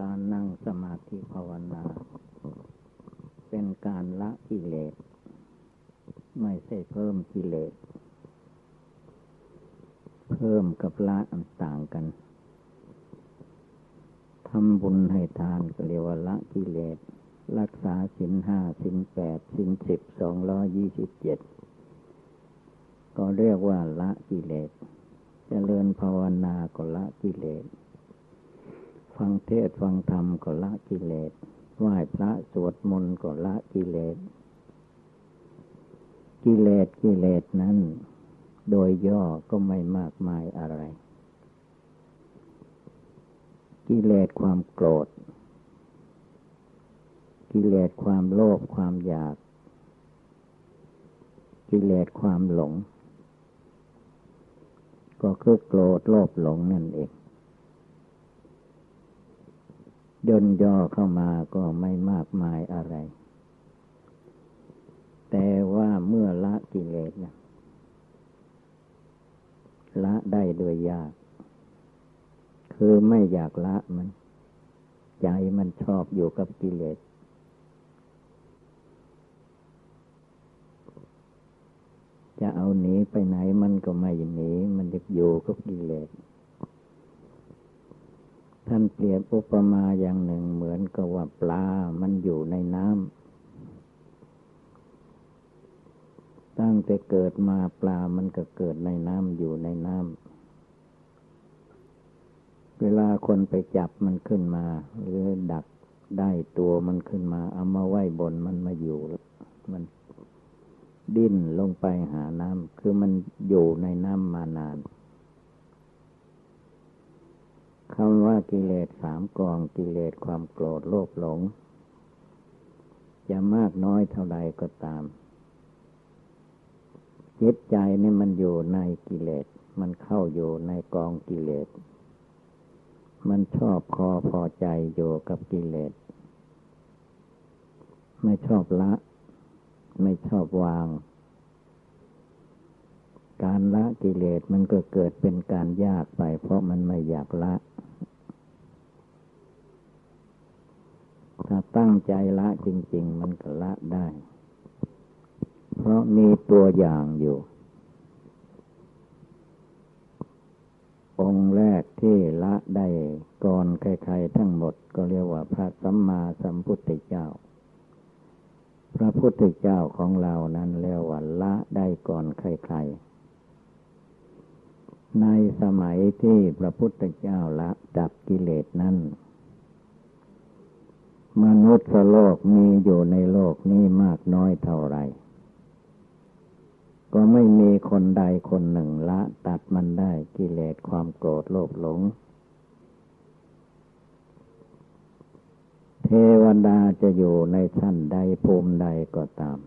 การนั่งสมาธิภาวนา เป็นการละกิเลส ไม่ใช่เพิ่มกิเลส เพิ่มกับละอันต่างกันทำบุญให้ทานก็เรียกว่าละกิเลส รักษาสินห้าสินแปดสินสิบสองร้อยี่สิบเจ็ดก็เรียกว่าละกิเลสเจริญภาวนาก็ละกิเลส ฟังเทศฟังธรรมก็ละกิเลสไหว้พระสวดมนต์ก็ละกิเลส กิเลสกิเลสนั้น โดยย่อก็ไม่มากมายอะไร กิเลสความโกรธ กิเลสความโลภความอยาก กิเลสความหลง ก็คือโกรธโลภหลงนั่นเอง ย่นย่อเข้ามาก็ไม่มากมายอะไร แต่ว่าเมื่อละกิเลสนะละได้โดยยาก คือไม่อยากละมัน ใจมันชอบอยู่กับกิเลส จะเอาหนีไปไหนมันก็ไม่หนี มันจะอยู่กับกิเลส ท่านเปรียบอุปมาอย่างหนึ่งเหมือนกับว่าปลา มันอยู่ในน้ำ ตั้งแต่เกิดมาปลามันก็เกิดในน้ำอยู่ในน้ำ เวลาคนไปจับมันขึ้นมา หรือดักได้ตัวมันขึ้นมา เอามาไว้บนมันมาอยู่ มันดิ้นลงไปหาน้ำ คือมันอยู่ในน้ำมานาน คำว่ากิเลสสามกองกิเลสความโกรธโลภหลง จะมากน้อยเท่าใดก็ตาม จิตใจนี่มันอยู่ในกิเลส มันเข้าอยู่ในกองกิเลส มันชอบคอพอใจอยู่กับกิเลส ไม่ชอบละ ไม่ชอบวาง การละกิเลสมันก็เกิดเป็นการยากไป เพราะมันไม่อยากละ ถ้าตั้งใจละจริง ๆ มันก็ละได้ เพราะมีตัวอย่างอยู่ องค์แรกที่ละได้ก่อนใครๆทั้งหมดก็เรียกว่าพระสัมมาสัมพุทธเจ้า พระพุทธเจ้าของเรานั้นเรียกว่าละได้ก่อนใครๆในสมัยที่พระพุทธเจ้าละดับกิเลสนั้น มนุษย์โลกมีอยู่ในโลกนี้มากน้อยเท่าไร ก็ไม่มีคนใดคนหนึ่งละตัดมันได้กิเลสความโกรธโลภหลง เทวดาจะอยู่ในชั้นใดภูมิใดก็ตาม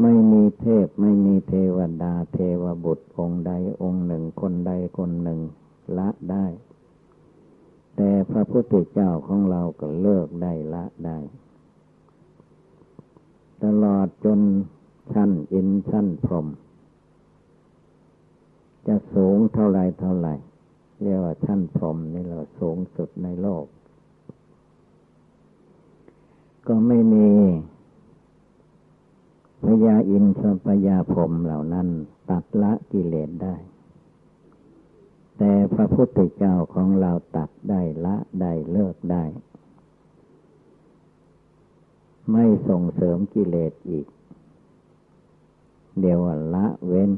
ไม่มีเทพไม่มีเทวดาเทวบุตรองค์ใดองค์หนึ่งคนใดคนหนึ่งละได้ แต่พระพุทธเจ้าของเราก็เลิกได้ละได้ ตลอดจนชั้นอินชั้นพรม จะสูงเท่าไรเท่าไรเรียกว่าชั้นพรมนี่เราสูงสุดในโลก ก็ไม่มีพญาอินทร์พญาพรมเหล่านั้น ตัดละกิเลสได้ แต่พระพุทธเจ้าของเราตัดได้ละได้เลิกได้ ไม่ส่งเสริมกิเลสอีก เดี๋ยวละเว้น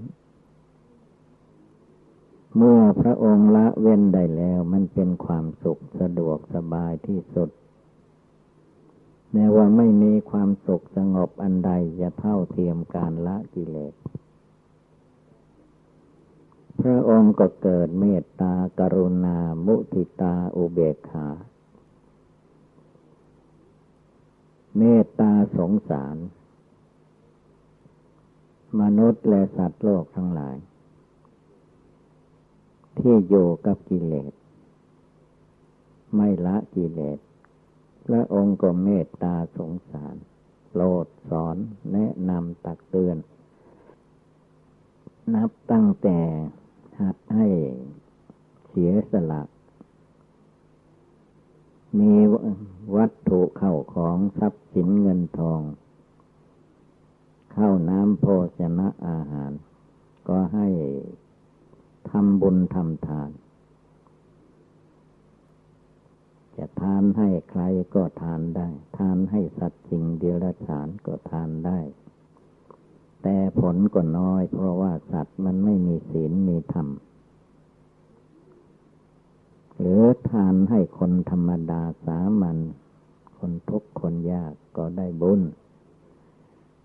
เมื่อพระองค์ละเว้นได้แล้วมันเป็นความสุขสะดวกสบายที่สุดแม้ว่าไม่มีความสุขสงบอันใดจะเท่าเทียมการละกิเลส ระองค์ก็เกิดเมตตากรุณา มุทิตาอุเบกขา เมตตาสงสาร มนุษย์และสัตว์โลกทั้งหลาย ที่อยู่กับกิเลส ไม่ละกิเลสพระองค์ก็เมตตาสงสารโปรดสอนแนะนำตักเตือน นับตั้งแต่ หัดให้เสียสละมีวัตถุเข้าของทรัพย์สินเงินทอง เข้าน้ำโภชนะอาหาร ก็ให้ทำบุญทำทาน จะทานให้ใครก็ทานได้ ทานให้สัตว์สิ่งเดรัจฉานก็ทานได้ แต่ผลก็น้อย เพราะว่าสัตว์มันไม่มีศีลมีธรรม หรือทานให้คนธรรมดาสามัญคนทุกข์คนยากก็ได้บุญ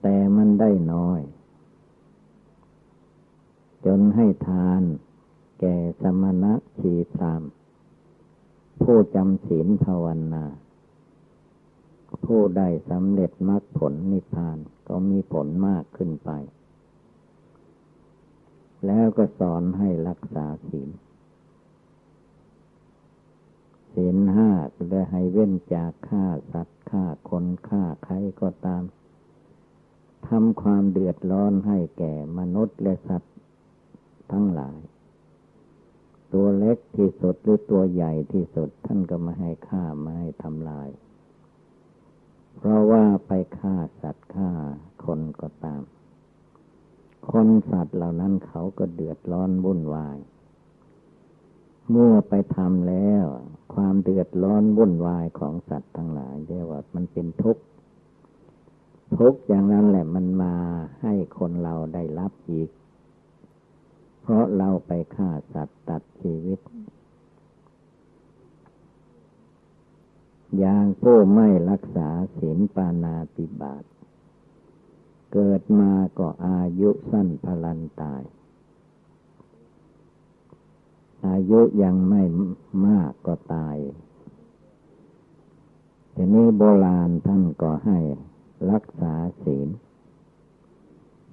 แต่มันได้น้อย จนให้ทานแก่สมณะชีพรามผู้จำศีลภาวนา ผู้ได้สำเร็จมรรคผลนิพพานก็มีผลมากขึ้นไป แล้วก็สอนให้รักษาศีลศีลห้าเลยให้เว้นจากฆ่าสัตว์ฆ่าคนฆ่าใครก็ตามทำความเดือดร้อนให้แก่มนุษย์และสัตว์ทั้งหลาย ตัวเล็กที่สุดหรือตัวใหญ่ที่สุดท่านก็มาให้ฆ่ามาให้ทำลาย เพราะว่าไปฆ่าสัตว์ฆ่าคนก็ตาม คนสัตว์เหล่านั้นเขาก็เดือดร้อนวุ่นวาย เมื่อไปทำแล้ว ความเดือดร้อนวุ่นวายของสัตว์ทั้งหลายเรียกว่ามันเป็นทุกข์ทุกข์อย่างนั้นแหละมันมาให้คนเราได้รับอีก เพราะเราไปฆ่าสัตว์ตัดชีวิต อย่างผู้ไม่รักษาศีลปานาติบาตเกิดมาก็อายุสั้นพลันตาย อายุยังไม่มากก็ตายทีนี้โบราณท่านก็ให้รักษาศีล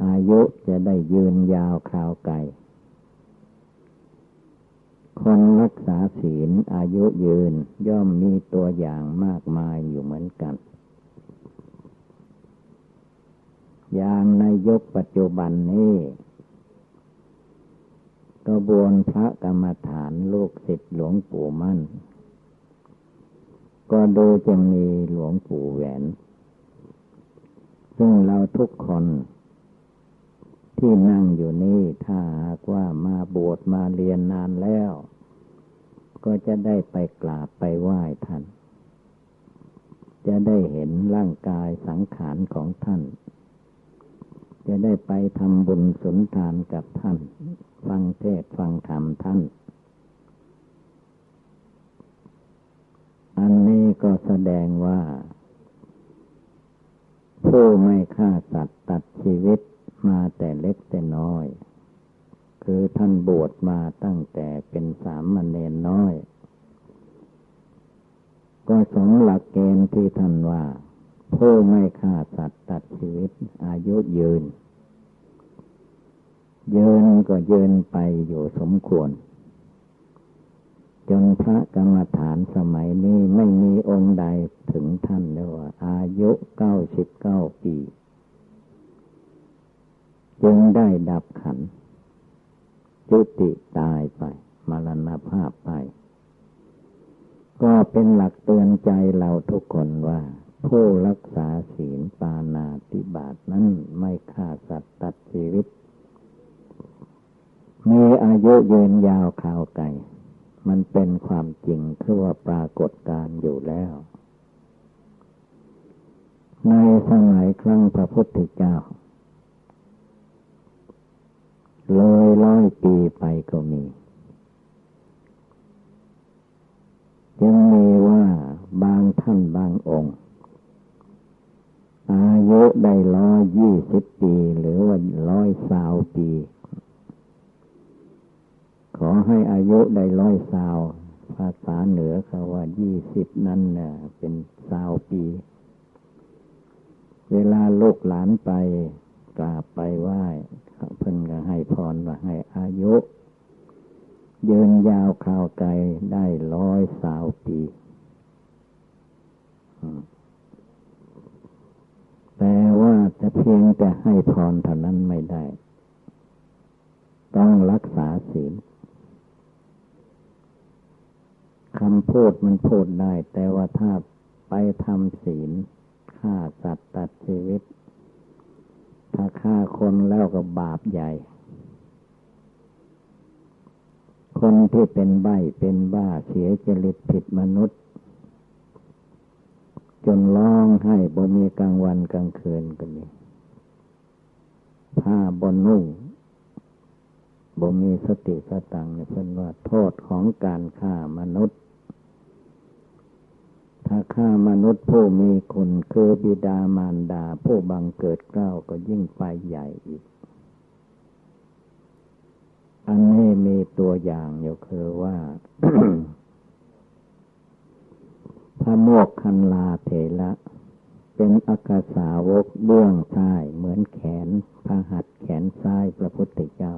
อายุจะได้ยืนยาวคราวไกล คนรักษาศีลอายุยืนย่อมมีตัวอย่างมากมายอยู่เหมือนกัน อย่างในยุคปัจจุบันนี้กระบวนพระกรรมฐานลูกศิษย์หลวงปู่มั่น ก็ดูจะมีหลวงปู่แหวน ซึ่งเราทุกคน ที่นั่งอยู่นี่ถ้าหากว่ามาบวชมาเรียนนานแล้ว ก็จะได้ไปกราบไปไหว้ท่าน จะได้เห็นร่างกายสังขารของท่าน จะได้ไปทำบุญสุนทานกับท่าน ฟังเทศฟังธรรมท่าน อันนี้ก็แสดงว่า ผู้ไม่ฆ่าสัตว์ตัดชีวิต มาแต่เล็กแต่น้อย คือท่านบวชมาตั้งแต่เป็นสามมเณรน้อย ก็สงหลักเกณฑ์ที่ท่านว่า ผู้ไม่ฆ่าสัตว์ตัดชีวิตอายุยืนเยินก็เยินไปอยู่สมควร จนพระกรรมฐานสมัยนี้ไม่มีองค์ใดถึงท่านเลยว่า อายุเก้าสิบเก้าปี จึงได้ดับขันจุติตายไป มรณภาพไป ก็เป็นหลักเตือนใจเราทุกคนว่า ผู้รักษาศีลปานาติบาตนั้นไม่ฆ่าสัตว์ตัดชีวิต มีอายุยืนยาวข่าวไก่ มันเป็นความจริงคือว่าปรากฏการอยู่แล้ว ในสมัยครั้งพระพุทธเจ้า เลย ร้อยปีไปก็มี ยังมีว่าบางท่านบางองค์ อายุได้ร้อยยี่สิบปี หรือว่าร้อยสาวปี ขอให้อายุได้ร้อยสาว ภาษาเหนือเขาว่ายี่สิบนั่นเนี่ยเป็นสาวปี เวลาลูกหลานไปกราบไปไหว้ เพิ่นก็ให้พรว่าให้อายุ ยืนยาวข่าวไกลได้ร้อยสาวปีแต่ว่าจะเพียงแต่ให้พรเท่านั้นไม่ได้ ต้องรักษาศีลคำพูดมันพูดได้ แต่ว่าถ้าไปทำศีลฆ่าสัตว์ตัดชีวิต ถ้าฆ่าคนแล้วก็บาปใหญ่ คนที่เป็นใบเป็นบ้าเสียจริตผิดมนุษย์ จนร้องให้บ่มีกลางวันกลางคืนกันนี่ผ้าบนนุ่งบ่มีสติสตังเนี่ยเพิ่นว่าโทษของการฆ่ามนุษย์ ถ้าฆ่ามนุษย์ผู้มีคุณคือบิดามารดา ผู้บังเกิดเกล้าก็ยิ่งไปใหญ่อีก อันนี้มีตัวอย่างอยู่คือว่าพระโมกคันลาเถระเป็นอากาสาวกเบื้องซ้ายเหมือนแขนพระหัตถ์แขนซ้ายพระพุทธเจ้า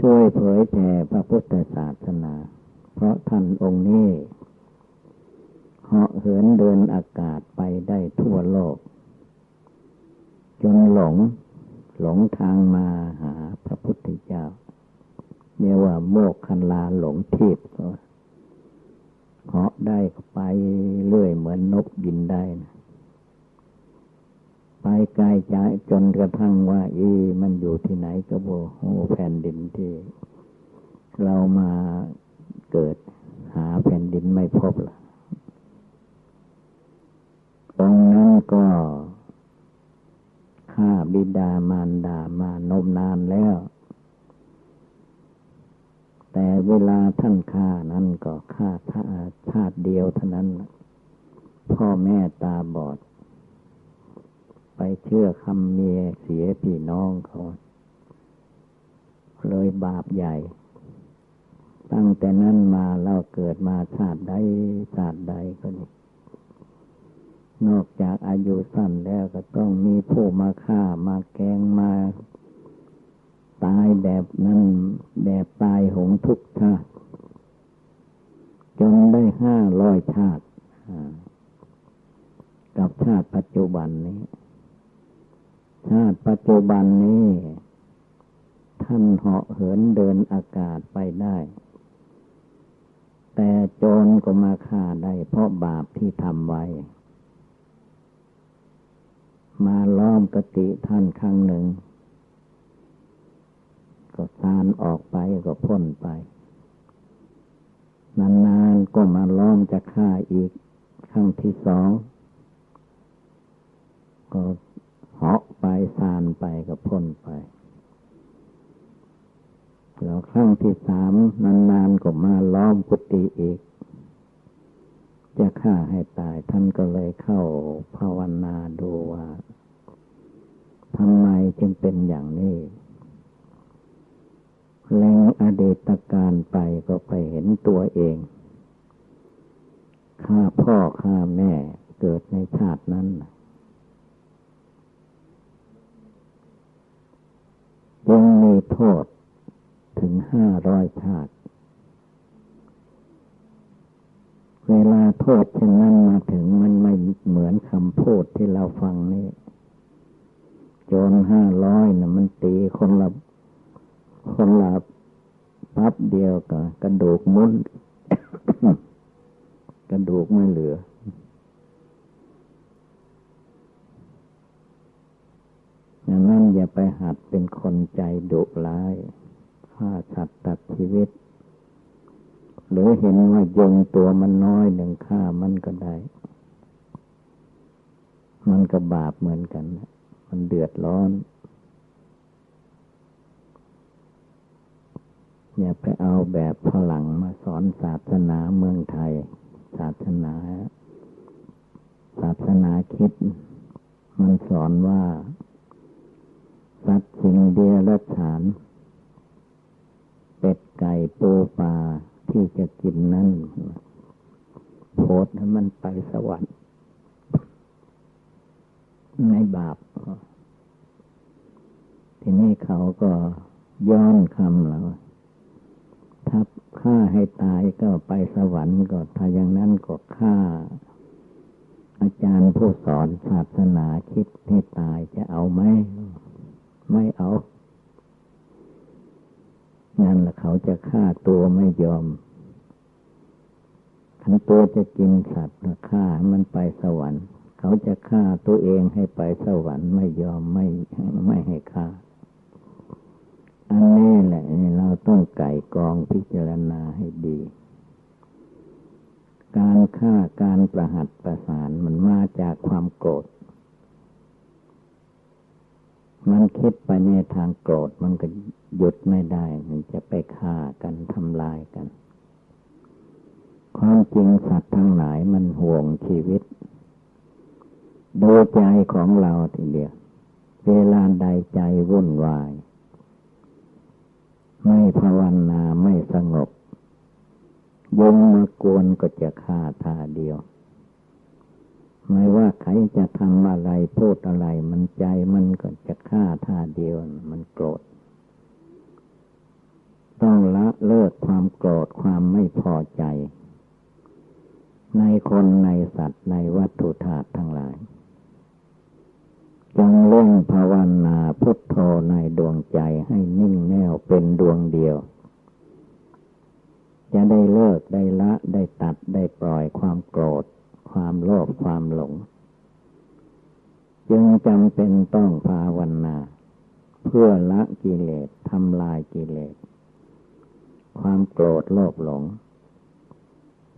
ช่วยเผยแผ่พระพุทธศาสนา เพราะท่านองค์นี้ เหาะเหินเดินอากาศไปได้ทั่วโลก จนหลง หลงทางมาหาพระพุทธเจ้าเรียกว่าโมกคันลาหลงทิพย์เหาะได้ไปเรื่อยเหมือนนกบินได้นะไปไกลใจจนกระทั่งว่าอีมันอยู่ที่ไหนก็โบโหแผ่นดินที่ เรามาเกิดหาแผ่นดินไม่พบละ ตรงนั้นก็ฆ่าบิดามารดามานมนานแล้ว แต่เวลาท่านฆ่านั้นก็ฆ่าชาติเดียวเท่านั้น พ่อแม่ตาบอด ไปเชื่อคำเมียเสียพี่น้องเขาเลยบาปใหญ่ ตั้งแต่นั้นมาเราเกิดมาชาติใดชาติใดก็นี่ นอกจากอายุสั้นแล้วก็ต้องมีผู้มาฆ่ามาแกงมา ตายแบบนั้นแบบตายหงทุกชาติ จนได้ห้าร้อยชาติ กับชาติปัจจุบันนี้ ชาติปัจจุบันนี้ ท่านเหาะเหินเดินอากาศไปได้แต่โจรก็มาฆ่าได้เพราะบาปที่ทำไว้ มาล้อมกติท่านครั้งหนึ่ง ก็ซานออกไปก็พ้นไป นานๆก็มาล้อมจะฆ่าอีกครั้งที่สอง ก็เหาะไปซานไปก็พ้นไป แล้วครั้งที่สามนานๆก็มาล้อมกุฏิอีก จะฆ่าให้ตาย ท่านก็เลยเข้าภาวนาดูว่าทำไมจึงเป็นอย่างนี้แรงอดีตการไปก็ไปเห็นตัวเองฆ่าพ่อฆ่าแม่เกิดในชาตินั้น ยังมีโทษถึงห้าร้อยชาติ เวลาโทษเช่นนั้นมาถึงมันไม่เหมือนคำพูดที่เราฟังนี่จนห้าร้อยนะมันตีคนละคนละปั๊บเดียวกับกระดูกมุนกระดูกไม่เหลืออย่างนั้นอย่าไปหัดเป็นคนใจดุร้ายฆ่าสัตว์ตัดชีวิต หรือเห็นว่ายงตัวมันน้อยหนึ่งฆ่ามันก็ได้ มันก็บาปเหมือนกัน มันเดือดร้อน อย่าไปเอาแบบฝรั่งมาสอนศาสนาเมืองไทย ศาสนา ศาสนาคิด มันสอนว่าสัตว์สิ่งเดียรัฉาน เป็ดไก่ปูปลา ที่จะกินนั่นโพดให้มันไปสวรรค์ในบาป ทีนี้เขาก็ย้อนคำแล้วถ้าฆ่าให้ตายก็ไปสวรรค์ก็ถ้าอย่างนั้นก็ฆ่า อาจารย์ผู้สอนศาสนาคิดให้ตายจะเอาไหม ไม่เอา นั่นแหละเขาจะฆ่าตัวไม่ยอมขันตัวจะกินสัตว์ฆ่ามันไปสวรรค์ เขาจะฆ่าตัวเองให้ไปสวรรค์ไม่ยอมไม่ไม่ให้ฆ่า อันนี้แหละเราต้องไก่กองพิจารณาให้ดี การฆ่าการประหัตประสานมันมาจากความโกรธ มันคิดไปในทางโกรธมันก็หยุดไม่ได้ มันจะไปฆ่ากันทำลายกัน ความจริงสัตว์ทั้งหลายมันห่วงชีวิต โดูใจของเราทีเดียว เวลาใดใจวุ่นวาย ไม่ภาวนาไม่สงบยงมากวนก็จะฆ่าท่าเดียว ไม่ว่าใครจะทำอะไรพูดอะไร มันใจมันก็จะฆ่าท่าเดียวมันโกรธ ต้องละเลิกความโกรธความไม่พอใจ ในคนในสัตว์ในวัตถุธาตุทั้งหลายจงเล่งภาวนาพุทโธในดวงใจให้นิ่งแน่วเป็นดวงเดียว จะได้เลิกได้ละได้ตัดได้ปล่อยความโกรธ ความโลภความหลง จึงจำเป็นต้องภาวนา เพื่อละกิเลสทำลายกิเลส ความโกรธโลภหลง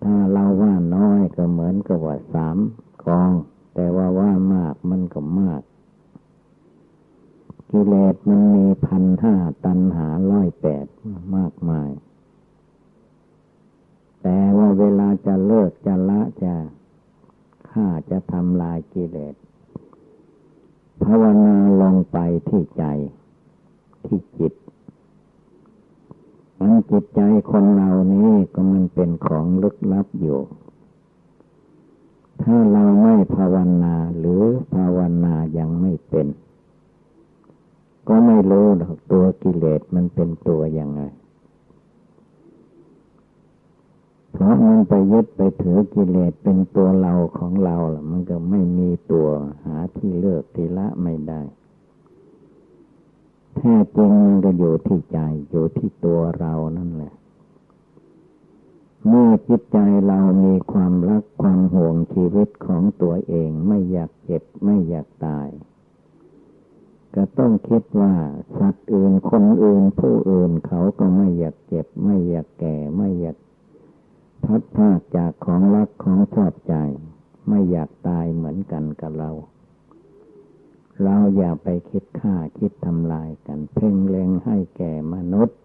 ถ้าเราว่าน้อยก็เหมือนกับว่าสามกอง แต่ว่าว่ามากมันก็มาก กิเลสมันมีพันห้าตันหาร้อยแปดมากมาย แต่ว่าเวลาจะเลิกจะละจะฆ่าจะทำลายกิเลส ภาวนา ใจเรามีความรักความห่วงชีวิตของตัวเองไม่อยากเจ็บไม่อยากตาย ก็ต้องคิดว่าสัตว์อื่นคนอื่นผู้อื่นเขาก็ไม่อยากเจ็บ ไม่อยากแก่ไม่อยากพัดพาจากของรักของชอบใจ ไม่อยากตายเหมือนกันกับเรา เราอย่าไปคิดฆ่าคิดทำลายกัน เพ่งเล็งให้แก่มนุษย์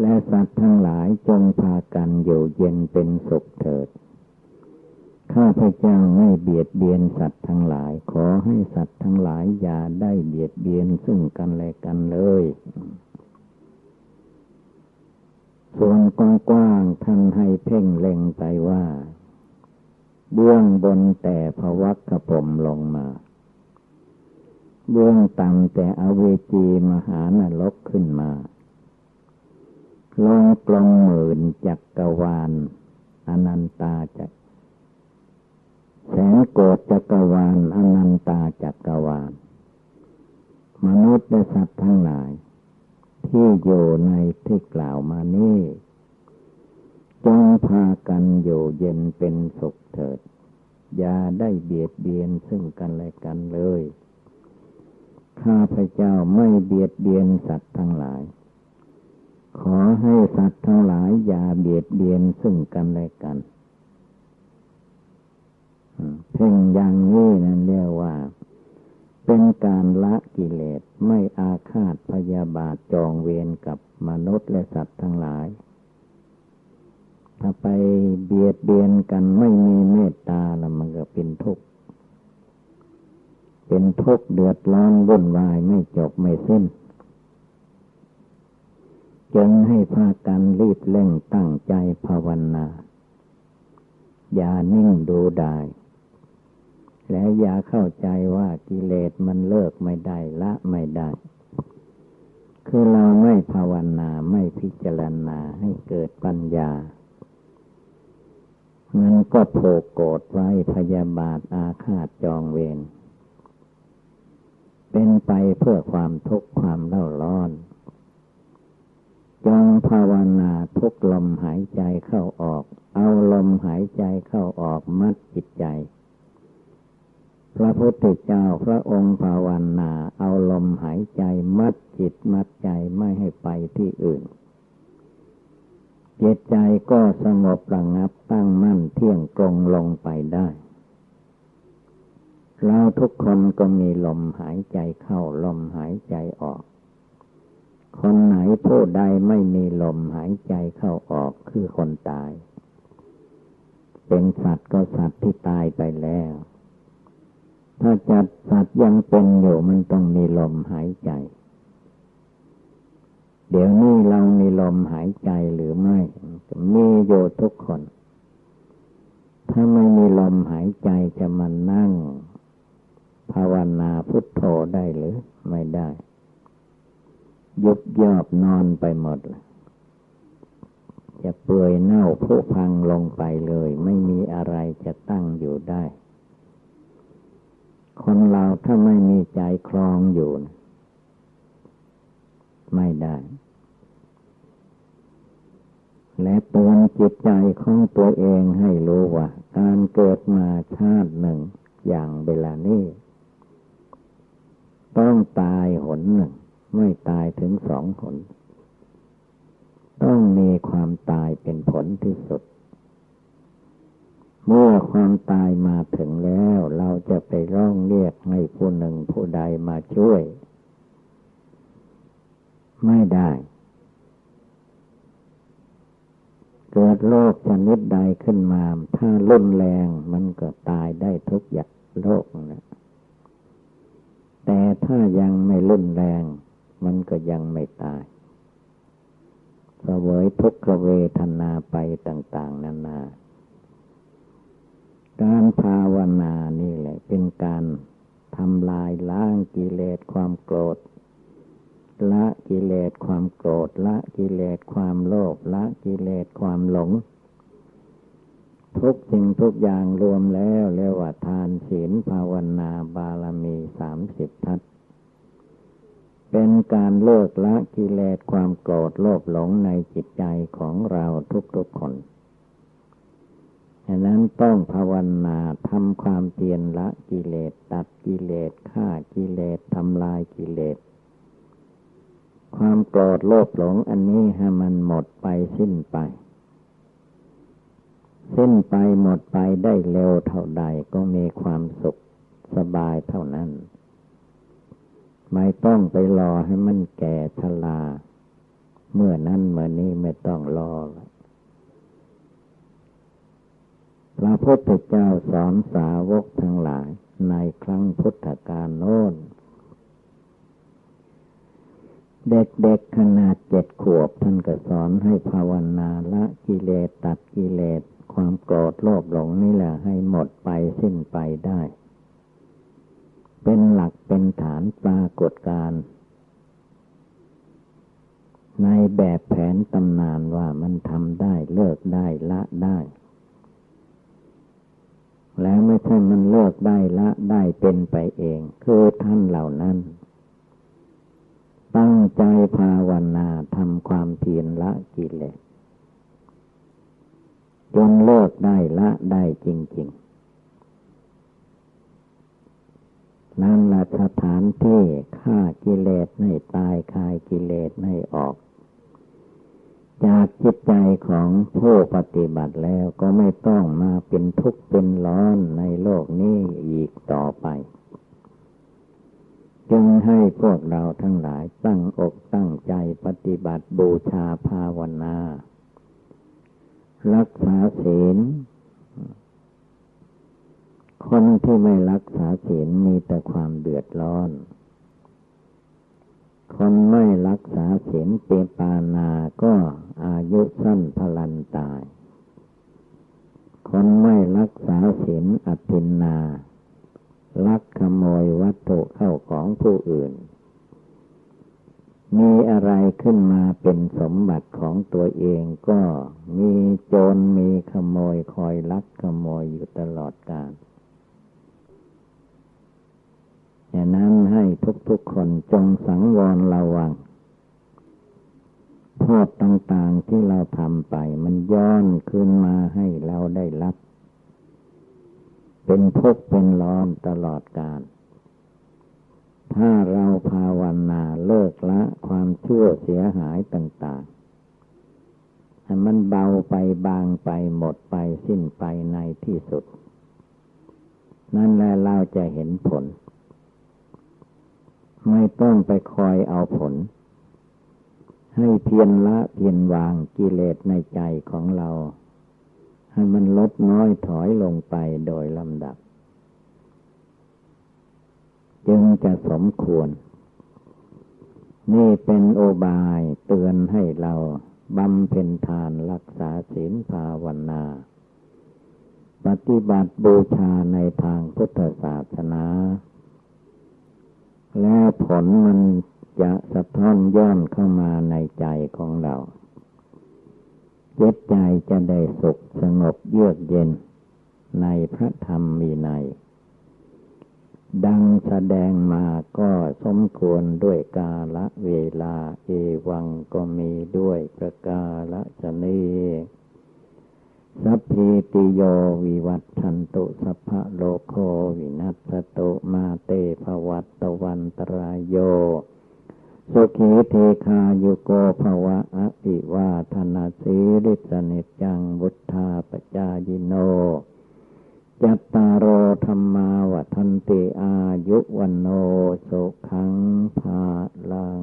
และสัตว์ทั้งหลายจงพากันอยู่เย็นเป็นสุขเถิด ข้าพเจ้าไม่เบียดเบียนสัตว์ทั้งหลาย ขอให้สัตว์ทั้งหลายอย่าได้เบียดเบียนซึ่งกันและกันเลย ส่วนกว้างๆท่านให้เพ่งเล็งไปว่า เบื้องบนแต่พวักกระผมลงมา เบื้องต่ำแต่อเวจีมหานรกขึ้นมา ลงกลมหมื่นจักกรวาลอนันตาจักแสนโกดจักรวาลอนันตาจักรวาล มนุษย์และสัตว์ทั้งหลาย ที่อยู่ในที่กล่าวมานี้จงพากันอยู่เย็นเป็นสุขเถิด อย่าได้เบียดเบียนซึ่งกันและกันเลย ข้าพเจ้าไม่เบียดเบียนสัตว์ทั้งหลาย ขอให้สัตว์ทั้งหลายอย่าเบียดเบียนซึ่งกันและกัน เพ่งอย่างนี้นั่นเรียกว่า เป็นการละกิเลสไม่อาฆาตพยาบาทจองเวรกับมนุษย์และสัตว์ทั้งหลาย ถ้าไปเบียดเบียนกันไม่มีเมตตาแล้วมันก็เป็นทุกข์ เป็นทุกข์เดือดร้อนวุ่นวายไม่จบไม่สิ้น จึงให้พากันรีบเร่งตั้งใจภาวนา อย่านิ่งดูได้ และอย่าเข้าใจว่ากิเลสมันเลิกไม่ได้ละไม่ได้ คือเราไม่ภาวนาไม่พิจารณาให้เกิดปัญญา มันก็โผโกรธไว้พยาบาทอาฆาตจองเวร เป็นไปเพื่อความทุกข์ความเล่าร้อน จงภาวนาทุกลมหายใจเข้าออก เอาลมหายใจเข้าออกมัดจิตใจ พระพุทธเจ้าพระองค์ภาวนา เอาลมหายใจมัดจิตมัดใจไม่ให้ไปที่อื่นจิตใจก็สงบระงับตั้งมั่นเที่ยงตรงลงไปได้ เราทุกคนก็มีลมหายใจเข้าลมหายใจออก คนไหนผู้ใดไม่มีลมหายใจเข้าออกคือคนตาย เป็นสัตว์ก็สัตว์ที่ตายไปแล้ว ถ้าจัดสัตว์ยังเป็นอยู่มันต้องมีลมหายใจ เดี๋ยวนี้เรามีลมหายใจหรือไม่ มีโยทุกคน ถ้าไม่มีลมหายใจจะมานั่ง ภาวนาพุทโธได้หรือไม่ได้ ยุบยอบนอนไปหมด จะเปื่อยเน่าผุพังลงไปเลย ไม่มีอะไรจะตั้งอยู่ได้ คนเราถ้าไม่มีใจคลองอยู่นะไม่ได้ และเตือนจิตใจของตัวเองให้รู้ว่า การเกิดมาชาติหนึ่งอย่างเวลานี้ ต้องตายหนหนึ่ง ไม่ตายถึงสองหนต้องมีความตายเป็นผลที่สุด เมื่อความตายมาถึงแล้วเราจะไปร้องเรียกให้ผู้หนึ่งผู้ใดมาช่วย ไม่ได้ เกิดโรคชนิดใดขึ้นมา ถ้ารุนแรงมันก็ตายได้ทุกอย่างโรคนะแต่ถ้ายังไม่รุนแรง มันก็ยังไม่ตายเสวยทุกขเวทนาไปต่าง ๆ นานา การภาวนานี่แหละ เป็นการทำลายล้างกิเลสความโกรธ ละกิเลสความโกรธ ละกิเลสความโลภละกิเลสความหลง ทุกสิ่งทุกอย่างรวมแล้วเรียกว่าทานศีลภาวนาบารมีสามสิบทัศ เป็นการเลิกละกิเลสความโกรธโลภหลงในจิตใจของเราทุกๆคนฉะนั้นต้องภาวนาทำความเพียรละกิเลสตัดกิเลสฆ่ากิเลสทำลายกิเลส ความโกรธโลภหลงอันนี้ให้มันหมดไปสิ้นไป สิ้นไปหมดไปได้เร็วเท่าใดก็มีความสุขสบายเท่านั้น ไม่ต้องไปรอให้มันแก่ชราเมื่อนั้นเมื่อนี้ไม่ต้องรอพระพุทธเจ้าสอนสาวกทั้งหลายในครั้งพุทธกาลโน้น เด็กๆขนาดเจ็ดขวบท่านก็สอนให้ภาวนาละกิเลสตัดกิเลสความโกรธโลภหลงนี่แหละให้หมดไปสิ้นไปได้ เป็นหลักเป็นฐานปรากฏการในแบบแผนตำนานว่ามันทำได้เลิกได้ละได้ แล้วไม่ใช่มันเลิกได้ละได้เป็นไปเอง คือท่านเหล่านั้น ตั้งใจภาวนาทำความเพียรละกิเลสจนเลิกได้ละได้จริง ๆ นั่นละสถานที่ฆ่ากิเลสให้ตายคายกิเลสให้ออก จากจิตใจของผู้ปฏิบัติแล้วก็ไม่ต้องมาเป็นทุกข์เป็นร้อนในโลกนี้อีกต่อไป จึงให้พวกเราทั้งหลายตั้งอกตั้งใจปฏิบัติบูชาภาวนา รักษาศีล คนที่ไม่รักษาศีลมีแต่ความเดือดร้อน คนไม่รักษาศีลเปปานาก็อายุสั้นพลันตาย คนไม่รักษาศีลอภินนา ลักขโมยวัตถุเข้าของผู้อื่น มีอะไรขึ้นมาเป็นสมบัติของตัวเองก็มีโจรมีขโมยคอยลักขโมยอยู่ตลอดกาล ฉะนั้นให้ทุกๆคนจงสังวรระวังพทษต่างๆที่เราทำไป มันย้อนคืนมาให้เราได้รับ เป็นทุกข์เป็นร้อนตลอดกาลถ้าเราภาวนาเลิกละความชั่วเสียหายต่างๆให้มันเบาไปบางไปหมดไปสิ้นไปในที่สุด นั่นแหละเราจะเห็นผล ไม่ต้องไปคอยเอาผล ให้เพียรละเพียรวางกิเลสในใจของเรา ให้มันลดน้อยถอยลงไปโดยลำดับ จึงจะสมควร นี่เป็นโอบายเตือนให้เราบำเพ็ญทานรักษาศีลภาวนา ปฏิบัติบูชาในทางพุทธศาสนา ผลมันจะสะท้อนย้อนเข้ามาในใจของเราเจิตใจจะได้สุขสงบเยือกเย็น ในพระธรรมมีใน ดังแสดงมาก็สมควรด้วยกาละเวลา เอวังก็มีด้วยประกาละชนี สัพพิติโยวิวัตทันตุสัพพะโลโควินัสตุมาเตภวัตวันตรายโยสุขีเทคาโยโกภวะอติวาธนาสีริสนิจังวุธาปจายโนยัตตารโอธรรมาวันติอายุวันโนสุขังภาลัง